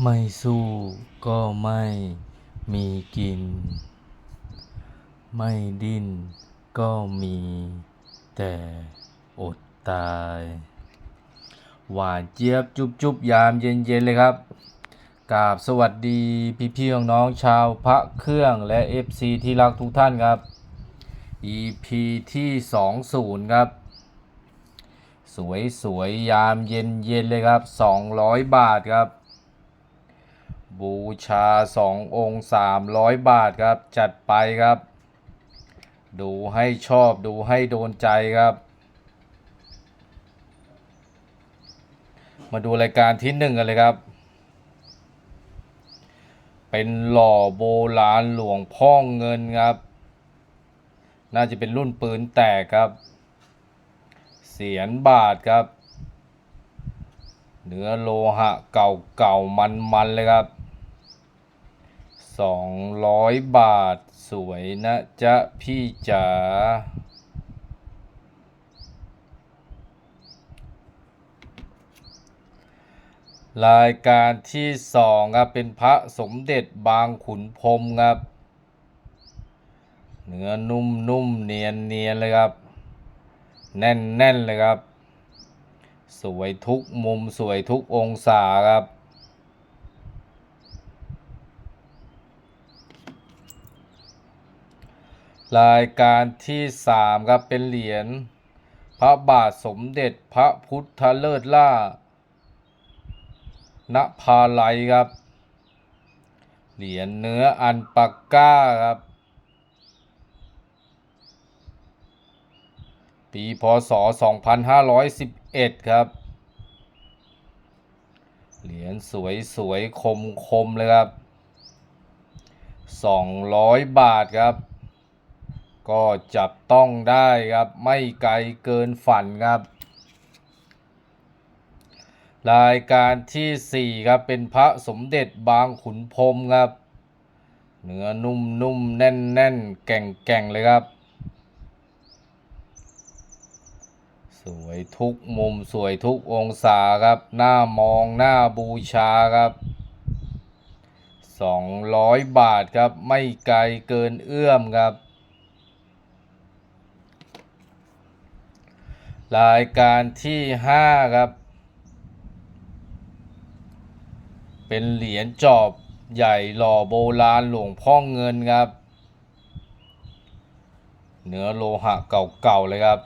ไม่สู้ก็ไม่มีกิน ไม่ดิ้นก็มีแต่อดตาย หวานเจี๊ยบจุบจุบยามเย็นๆเลยครับกราบสวัสดีพี่พี่ๆน้องชาวพระเครื่องและ FC ที่รักทุกท่านครับ EP ที่ 20 ครับ สวยสวยๆยามเย็นเย็นๆเลยครับ 200 บาทครับ บูชา 2 องค์ 300 บาทครับ จัดไปครับ ดูให้ชอบดูให้โดนใจครับ มาดูรายการที่หนึ่งกันเลยครับ เป็นหล่อโบราณหลวงพ่อเงินครับ น่าจะเป็นรุ่นปืนแตกครับ เสียนบาทครับเนื้อโลหะเก่าเก่ามันมันๆเลยครับ สองร้อยบาทสวยนะจ๊ะพี่จ๋ารายการที่สองครับเป็นพระสมเด็จบางขุนพรมครับ เนื้อนุ่มนุ่มเนียนเนียนเลยครับ แน่นแน่นเลยครับ สวยทุกมุมสวยทุกองศาครับ รายการที่สามครับ เป็นเหรียญพระบาทสมเด็จพระพุทธเลิศล่าณภาลัยครับ เหรียญเนื้ออันปากก้าครับ ปีพศ 2511 ครับ เหรียญสวยสวยคมคมๆเลยครับ 200 บาทครับ ก็จับต้องได้ครับไม่ไกลเกินฝันครับ รายการที่ 4 ครับ เป็นพระสมเด็จบางขุนพรมครับ เนื้อนุ่มนุ่มแน่นแน่นแก่งแก่งเลยครับ สวยทุกมุมสวยทุกองศาครับ หน้ามองหน้าบูชาครับ200 บาทครับ ไม่ไกลเกินเอื้อมครับ รายการที่ 5 ครับ เป็นเหรียญจอบใหญ่หล่อโบราณหลวงพ่อเงินครับ เนื้อโลหะเก่าๆเลยครับ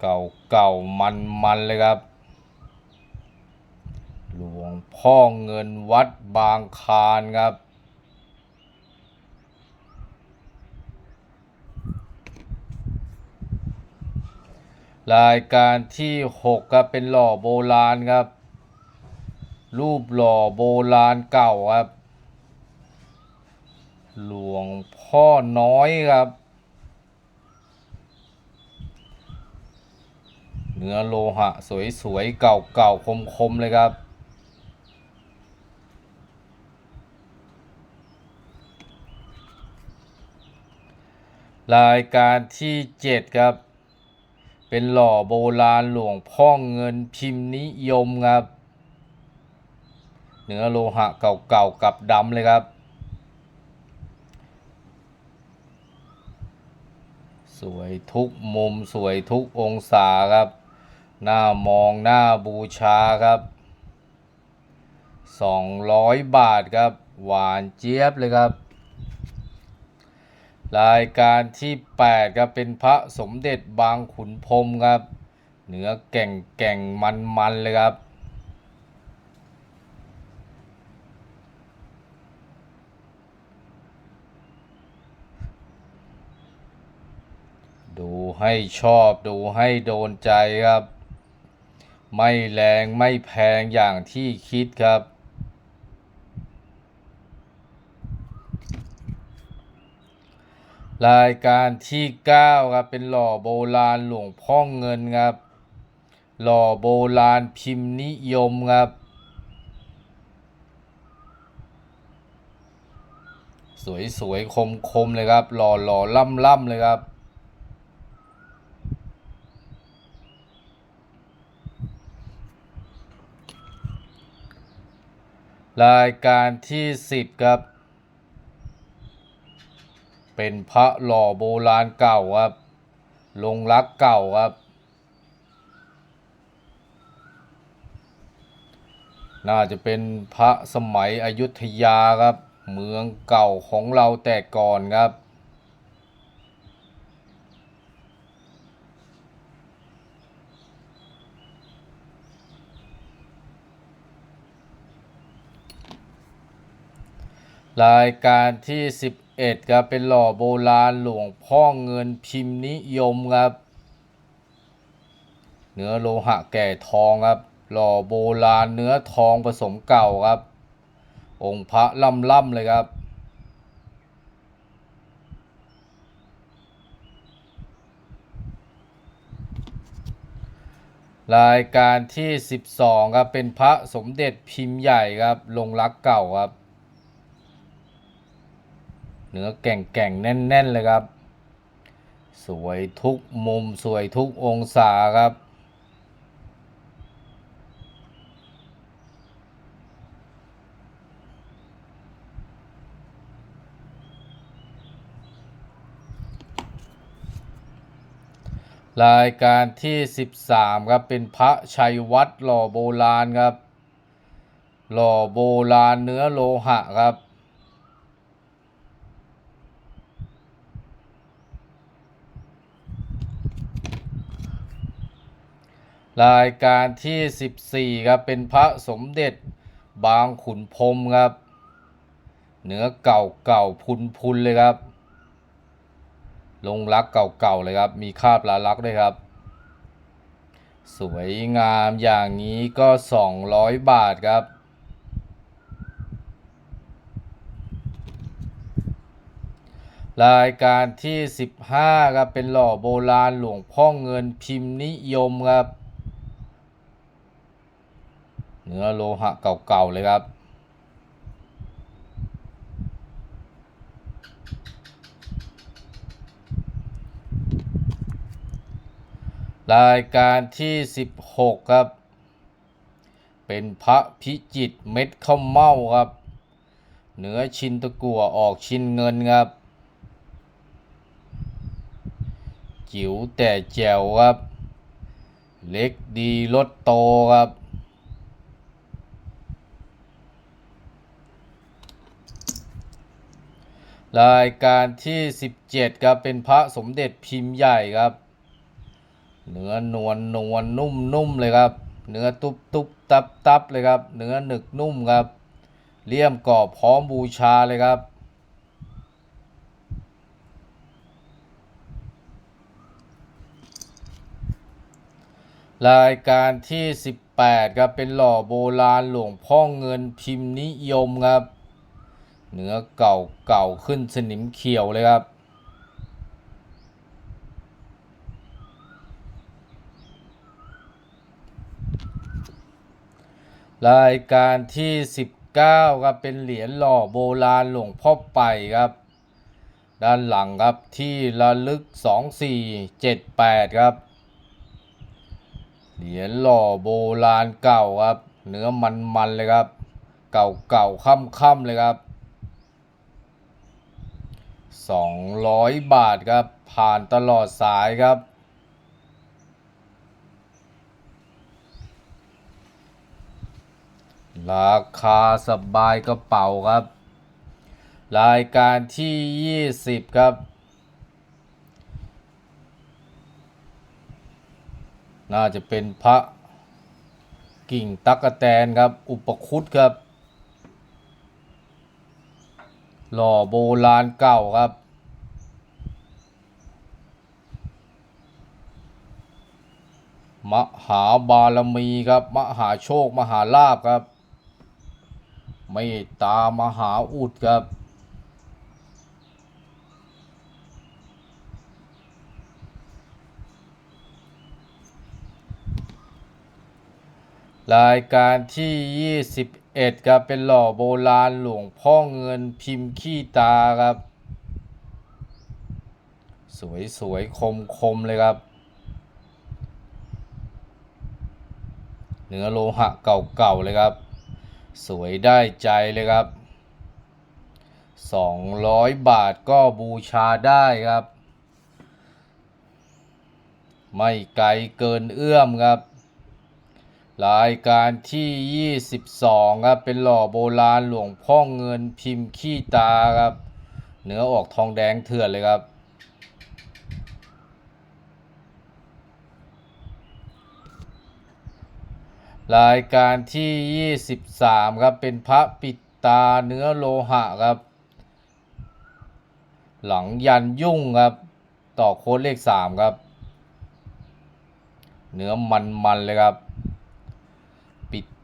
เก่าๆมันๆเลยครับ หลวงพ่อเงินวัดบางคานครับ รายการที่ 6 ครับ เป็นหล่อโบราณครับ รูปหล่อโบราณเก่าครับ หลวงพ่อน้อยครับ เนื้อโลหะสวยๆ เก่าๆ คมๆ เลยครับรายการที่ 7 ครับ เป็นหล่อโบราณหลวงพ่อเงินพิมพ์นิยมครับ เนื้อโลหะเก่าๆกับดำเลยครับ สวยทุกมุมสวยทุกองศาครับหน้ามองหน้าบูชาครับ 200 บาทครับ หวานเจี๊ยบเลยครับ รายการที่ 8 ครับ เป็นพระสมเด็จบางขุนพรมครับเนื้อแก่งแก่งมันมันๆเลยครับ ดูให้ชอบดูให้โดนใจครับ ไม่แรงไม่แพงอย่างที่คิดครับ รายการที่ 9 ครับ เป็นหล่อโบราณหลวงพ่อเงินครับ หล่อโบราณพิมพ์นิยมครับ สวยสวยคมคมๆ เลยครับ หล่อหล่อล่ำล่ำๆ เลยครับรรายการที่สิบครับ เป็นพระหล่อโบราณเก่าครับ ลงรักเก่าครับ น่าจะเป็นพระสมัยอยุธยาครับ เมืองเก่าของเราแต่ก่อนครับรายการที่ 11ครับเป็นหล่อโบราณหลวงพ่อเงินพิมพ์นิยมครับ เนื้อโลหะแก่ทองครับ หล่อโบราณเนื้อทองผสมเก่าครับ องค์พระล่ำๆเลยครับรายการที่ 12 ครับ เป็นพระสมเด็จพิมพ์ใหญ่ครับ ลงรักเก่าครับ เนื้อแก่งแก่งๆแน่น ๆ เลยครับ สวยทุกมุมสวยทุกองศาครับ รายการที่ 13 ครับ เป็นพระชัยวัดหล่อโบราณครับ หล่อโบราณเนื้อโลหะครับ รายการที่ 14ครับเป็นพระสมเด็จบางขุนพรมครับ เนื้อเก่าเก่าพุนพุนๆเลยครับ ลงรักเก่าๆเลยครับ มีคาบลาลักด้วยครับ สวยงามอย่างนี้ก็ 200 บาทครับรายการที่ 15ครับเป็นหล่อโบราณหลวงพ่อเงินพิมพ์นิยมครับ เนื้อโลหะเก่าๆเลยครับ รายการที่ 16 ครับ เป็นพระพิจิตเม็ดข้าวเม่าครับ เนื้อชินตะกั่วออกชินเงินครับจิ๋วแต่แจ๋วครับ เล็กดีรถโตครับ รายการที่ 17ครับเป็นพระสมเด็จพิมพ์ใหญ่ครับ เนื้อนวลนวลนุ่มนุ่มเลยครับ เนื้อตุบตุบตับตับเลยครับ เนื้อหนึกนุ่มครับ เลี่ยมกรอบพร้อมบูชาเลยครับ รายการที่ 18ครับเป็นหล่อโบราณหลวงพ่อเงินพิมพ์นิยมครับ เนื้อเก่าเก่าขึ้นสนิมเขียวเลยครับ รายการที่ 19ครับเป็นเหรียญหล่อโบราณหลวงพ่อไปครับ ด้านหลังครับที่ระลึก 2478 ครับ เหรียญหล่อโบราณเก่าครับ เนื้อมันๆเลยครับ เก่าเก่าๆค่ำๆเลยครับ 200 บาทครับ ผ่านตลอดสายครับ ราคาสบายกระเป๋าครับ รายการที่ 20 ครับ น่าจะเป็นพระกิ่งตักกะแตนครับ อุปคุตครับ หล่อโบราณเก่าครับมหาบารมีครับ มหาโชค มหาลาภครับไม่ตามมหาอุดครับ รายการที่ 21 เอ็ดครับเป็นหล่อโบราณหลวงพ่อเงินพิมพ์ขี้ตาครับ สวยสวยคมคมๆเลยครับ เนื้อโลหะเก่าๆเลยครับ สวยได้ใจเลยครับ 200 บาทก็บูชาได้ครับ ไม่ไกลเกินเอื้อมครับ รายการที่ 22 ครับ เป็นหล่อโบราณหลวงพ่อเงินพิมพ์ขี้ตาครับ เนื้อออกทองแดงเถื่อนเลยครับ รายการที่ 23 ครับ เป็นพระปิดตาเนื้อโลหะครับ หลังยันยุ่งครับ ต่อโค้ดเลข 3 ครับ เนื้อมันๆเลยครับ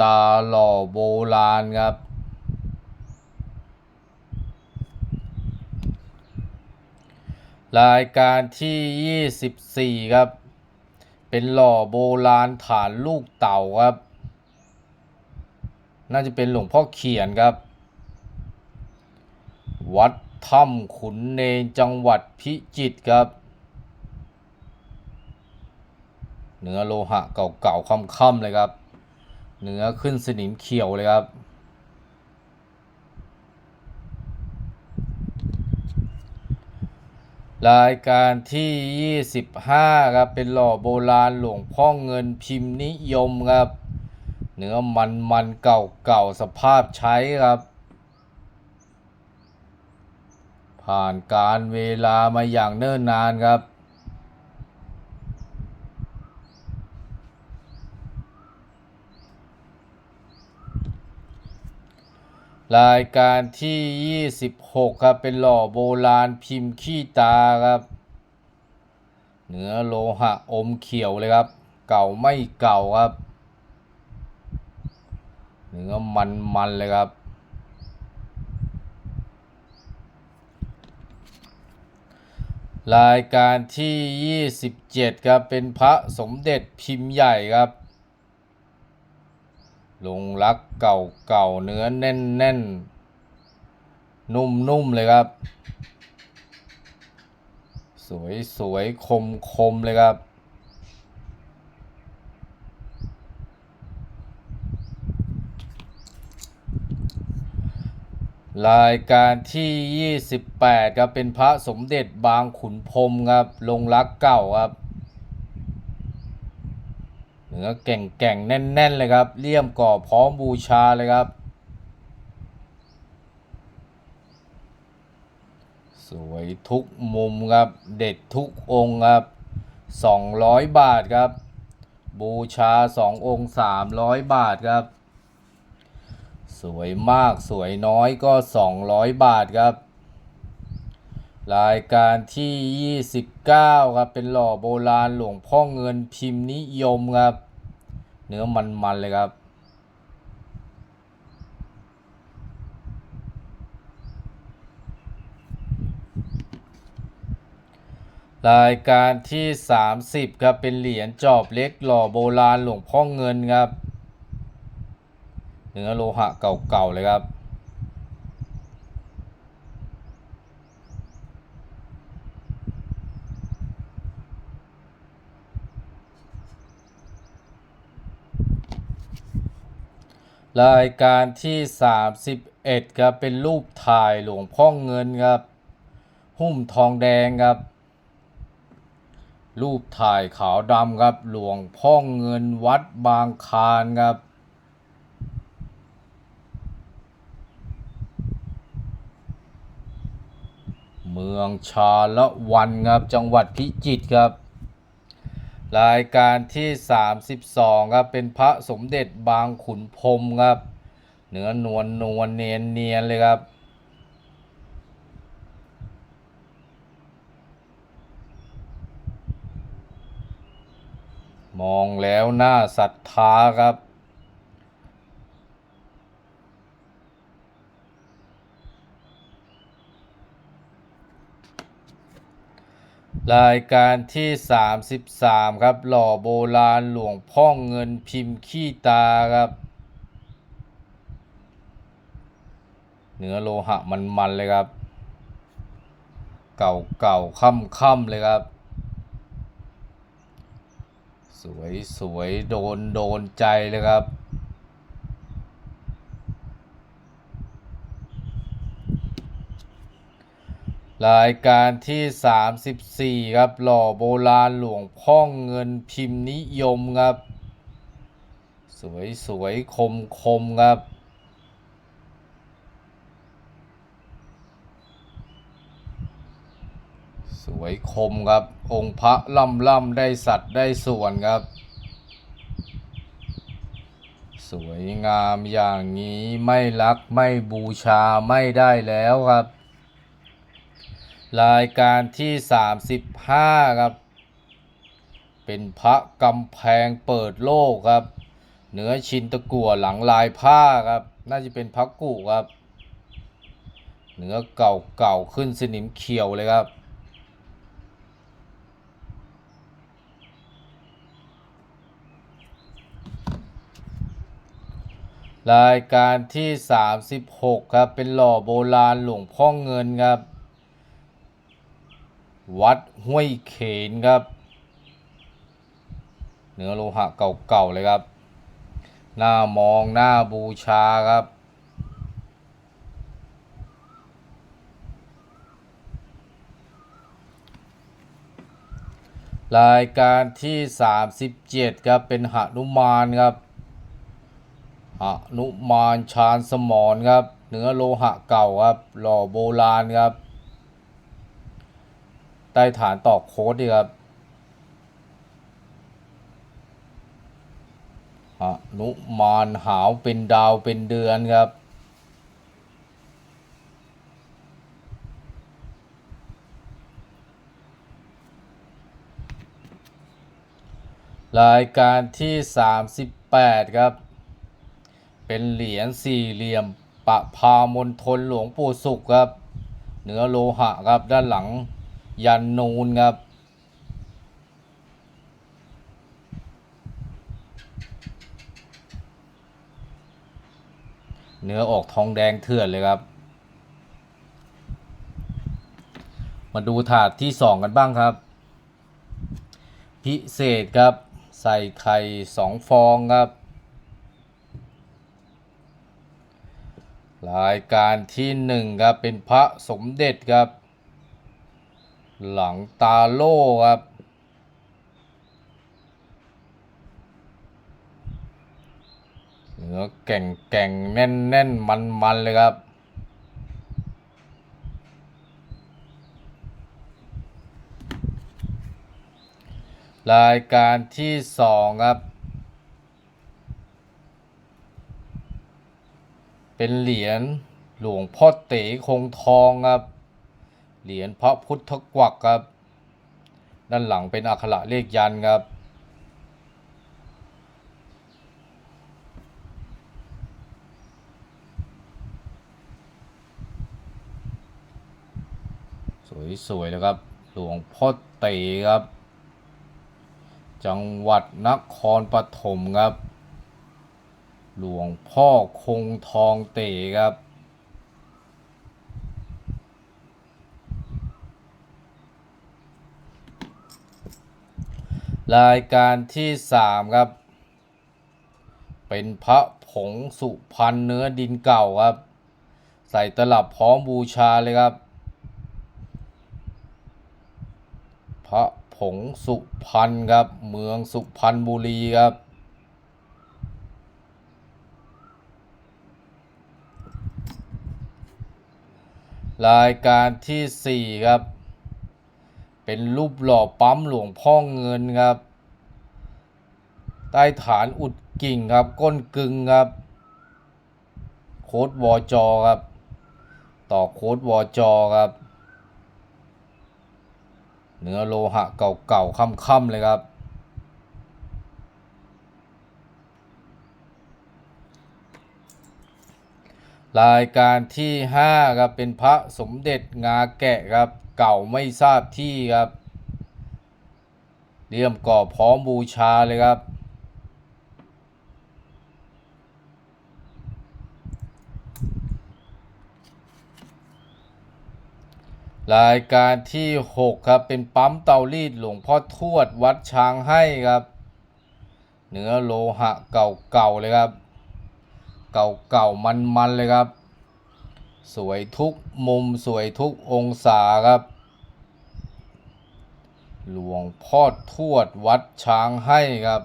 ตาหล่อโบราณครับ รายการที่ 24 ครับ เป็นหล่อโบราณฐานลูกเต่าครับ น่าจะเป็นหลวงพ่อเขียนครับ วัดถ้ำขุนเนนจังหวัดพิจิตรครับเนื้อโลหะเก่าๆค่ำๆเลยครับ เนื้อขึ้นสนิมเขียวเลยครับ รายการที่ 25 ครับเป็นหล่อโบราณหลวงพ่อเงินพิมพ์นิยมครับ เนื้อมันมันๆเก่าๆสภาพใช้ครับ ผ่านการเวลามาอย่างเนิ่นนานครับ รายการที่ 26 ครับ เป็นหล่อโบราณพิมพ์ขี้ตาครับ เนื้อโลหะอมเขียวเลยครับ เก่าไม่เก่าครับ เนื้อมันมันๆเลยครับ รายการที่ 27 ครับ เป็นพระสมเด็จพิมพ์ใหญ่ครับ ลงรักเก่าๆเนื้อแน่นๆ นุ่มๆเลยครับ สวยๆ คมๆ เลยครับรายการที่ 28 ครับ เป็นพระสมเด็จบางขุนพรมครับ ลงรักเก่าครับ เนื้อแก่งๆ แน่น ๆ เลยครับเลี่ยมก่อพร้อมบูชาเลยครับ สวยทุกมุมครับ เด็ดทุกองค์ครับ 200 บาทครับ บูชา 2 องค์ 300 บาทครับ สวยมากสวยน้อยก็ 200 บาทครับรายการที่ 29 ครับ เป็นหล่อโบราณหลวงพ่อเงินพิมพ์นิยมครับ เนื้อมันๆเลยครับ รายการที่ 30 ครับ เป็นเหรียญจอบเล็กหล่อโบราณหลวงพ่อเงินครับ เนื้อโลหะเก่าๆเลยครับ รายการที่ 31ครับเป็นรูปถ่ายหลวงพ่อเงินครับ หุ้มทองแดงครับ รูปถ่ายขาวดำครับหลวงพ่อเงินวัดบางคานครับเมืองชาละวันครับจังหวัดพิจิตรครับ รายการที่ 32 ครับ เป็นพระสมเด็จบางขุนพรมครับ เนื้อนวลนวลเนียนเนียนเลยครับ มองแล้วน่าศรัทธาครับ รายการที่ 33 ครับ หล่อโบราณหลวงพ่อเงินพิมพ์ขี้ตาครับ เนื้อโลหะมันๆเลยครับ เก่าๆค่ำๆเลยครับ สวยสวยโดนโดนใจเลยครับ รายการที่ 34 ครับ หล่อโบราณหลวงพ่อเงินพิมพ์นิยมครับ สวยสวยคมคมครับ สวยคมครับ องค์พระล่ำล่ำได้สัตว์ได้ส่วนครับ สวยงามอย่างนี้ไม่รักไม่บูชาไม่ได้แล้วครับ รายการที่ 35 ครับ เป็นพระกำแพงเปิดโลกครับเนื้อชินตะกั่วหลังลายผ้าครับ น่าจะเป็นพระกุครับเนื้อเก่าเก่าขึ้นสนิมเขียวเลยครับรายการที่ 36 ครับ เป็นหล่อโบราณหลวงพ่อเงินครับ วัดห้วยเขนครับ เนื้อโลหะเก่าๆเลยครับ หน้ามองหน้าบูชาครับ รายการที่ 37 ครับ เป็นหนุมานครับหนุมานชาญสมรครับ เนื้อโลหะเก่าครับ หล่อโบราณครับ ใต้ฐานตอกโค้ดดีครับหนุมานหาวเป็นดาวเป็นเดือนครับรายการที่ 38 ครับ เป็นเหรียญสี่เหลี่ยม ปะพามณฑลหลวงปู่สุขครับ เนื้อโลหะครับด้านหลัง ยันนูนครับ เนื้อออกทองแดงเถื่อนเลยครับ มาดูถาดที่สองกันบ้างครับ พิเศษครับ ใส่ไข่สองฟองครับรายการที่หนึ่งครับ เป็นพระสมเด็จครับ หลังตาโล่ครับ เนื้อแก่งแก่งแน่นแน่นมันมันเลยครับ รายการที่สองครับ เป็นเหรียญหลวงพ่อเต๋คงทองครับ เหรียญพระพุทธกวักครับ ด้านหลังเป็นอักขระเลขยันครับ สวยๆเลยครับหลวงพ่อเต๋ครับ จังหวัดนครปฐมครับ หลวงพ่อคงทองเต๋ครับ รายการที่สามครับ เป็นพระผงสุพรรณเนื้อดินเก่าครับ ใส่ตลับพร้อมบูชาเลยครับ พระผงสุพรรณครับ เมืองสุพรรณบุรีครับ รายการที่สี่ครับ เป็นรูปหล่อปั๊มหลวงพ่อเงินครับ ใต้ฐานอุดกิ่งครับ ก้นกึงครับ โค้ดวอจอครับ ต่อโค้ดวอจอครับ เนื้อโลหะเก่าๆค่ำๆเลยครับรายการที่ 5 ครับ เป็นพระสมเด็จงาแกะครับ เก่าไม่ทราบที่ครับเลี่ยมก่อพร้อมบูชาเลยครับ รายการที่ 6 ครับ เป็นปั๊มเตารีดหลวงพ่อทวดวัดช้างให้ครับ เนื้อโลหะเก่าๆเลยครับ เก่าๆมันๆเลยครับ สวยทุกมุมสวยทุกองศาครับ หลวงพ่อทวดวัดช้างให้ครับ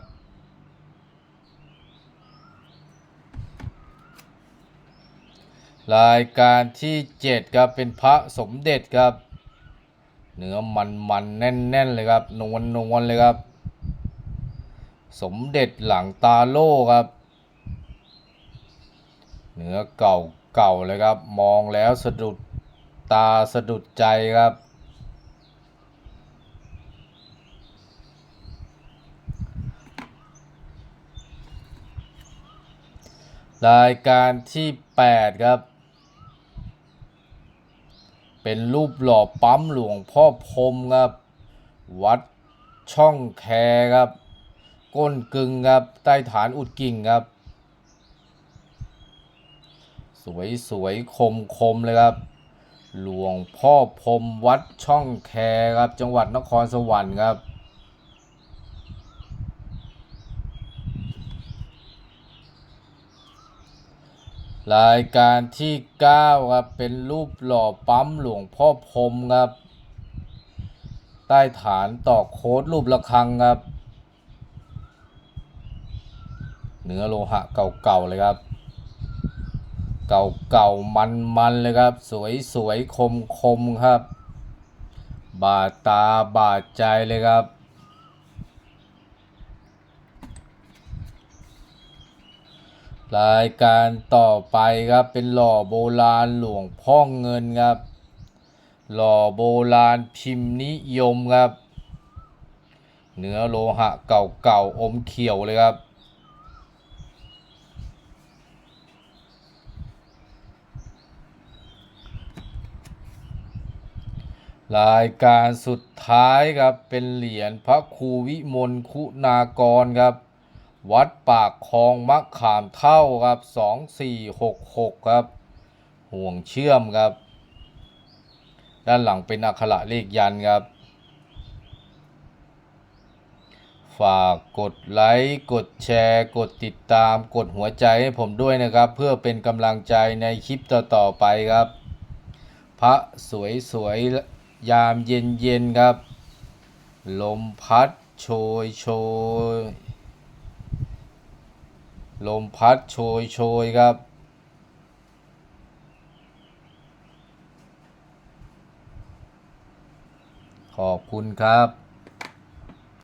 รายการที่เจ็ดครับ เป็นพระสมเด็จครับ เนื้อมันมันแน่น ๆ เลยครับ นวลนวลเลยครับ สมเด็จหลังตาโล่ครับ เนื้อเก่า เก่าเลยครับ มองแล้วสะดุดตาสะดุดใจครับ รายการที่ 8 ครับ เป็นรูปหล่อปั๊มหลวงพ่อพรมครับ วัดช่องแคครับ ก้นกึงครับ ใต้ฐานอุดกิ่งครับ สวยสวยคมคมเลยครับ หลวงพ่อพรมวัดช่องแคครับ จังหวัดนครสวรรค์ครับ รายการที่ 9 ครับ เป็นรูปหล่อปั๊มหลวงพ่อพรมครับ ใต้ฐานตอกโค้ดรูประฆังครับ เนื้อโลหะเก่าๆเลยครับ เก่าๆมันๆเลยครับ สวยๆคมๆครับ บาดตาบาดใจเลยครับ รายการต่อไปครับเป็นหล่อโบราณหลวงพ่อเงินครับ หล่อโบราณพิมพ์นิยมครับ เนื้อโลหะเก่าๆอมเขียวเลยครับ รายการสุดท้ายครับเป็นเหรียญพระครูวิมลคุณากรครับ วัดปากคลองมะขามเท่าครับสองสี่หกหกครับ ห่วงเชื่อมครับ ด้านหลังเป็นอักขระเลขยันครับ ฝากกดไลค์กดแชร์ กดติดตามกดหัวใจให้ผมด้วยนะครับ เพื่อเป็นกำลังใจในคลิปต่อๆไปครับ พระสวยๆ ยามเย็นๆครับ ลมพัดโชยโชย ลมพัดโชยโชยครับ ขอบคุณครับ